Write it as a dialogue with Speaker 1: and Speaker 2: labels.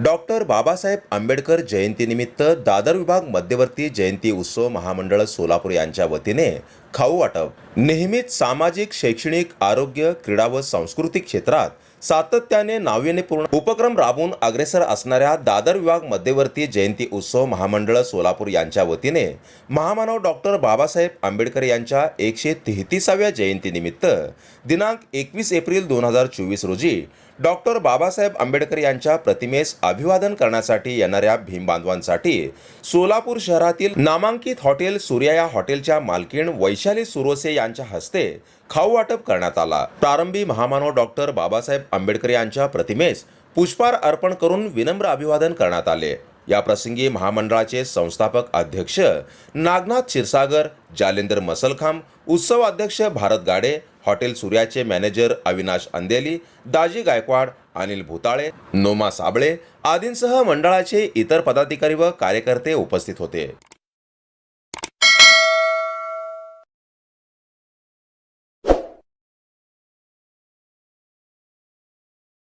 Speaker 1: Doctor Babasaheb Ambedkar जयंतीनिमित्त दादर विभाग मध्यवर्ती जयंती उत्सव महामंडळ सोलापूर यांच्या वतीने खाऊ वाटप. नेहमीच सामाजिक शैक्षणिक आरोग्य क्रीडा व सांस्कृतिक क्षेत्रात सातत्याने नाविन्यपूर्ण उपक्रम राबवून अग्रेसर असणाऱ्या दादर विभाग मध्यवर्ती जयंती उत्सव महामंडळ सोलापूर यांच्या वतीने महामानव डॉक्टर बाबासाहेब आंबेडकर यांच्या एकशे तेहतीसाव्या जयंतीनिमित्त दिनांक एकवीस एप्रिल दोन हजार चोवीस रोजी डॉक्टर बाबासाहेब आंबेडकर यांच्या प्रतिमेस अभिवादन करण्यासाठी येणाऱ्या भीमबांधवांसाठी सोलापूर शहरातील नामांकित हॉटेल सूर्या या हॉटेलच्या मालकीण वैशाली सुरोसे यांच्या हस्ते खाऊ वाटप करण्यात आला. प्रारंभी महामानव डॉक्टर बाबासाहेब आंबेडकर यांच्या प्रतिमेस पुष्पार अर्पण करून विनम्र अभिवादन करण्यात आले. या प्रसंगी महामंडळाचे संस्थापक अध्यक्ष नागनाथ क्षीरसागर जालेंद्र मसलखांब उत्सव अध्यक्ष भारत गाडे हॉटेल सूर्याचे मॅनेजर अविनाश अंदेली दाजी गायकवाड अनिल भुताळे नोमा साबळे आदींसह मंडळाचे इतर पदाधिकारी व कार्यकर्ते उपस्थित होते.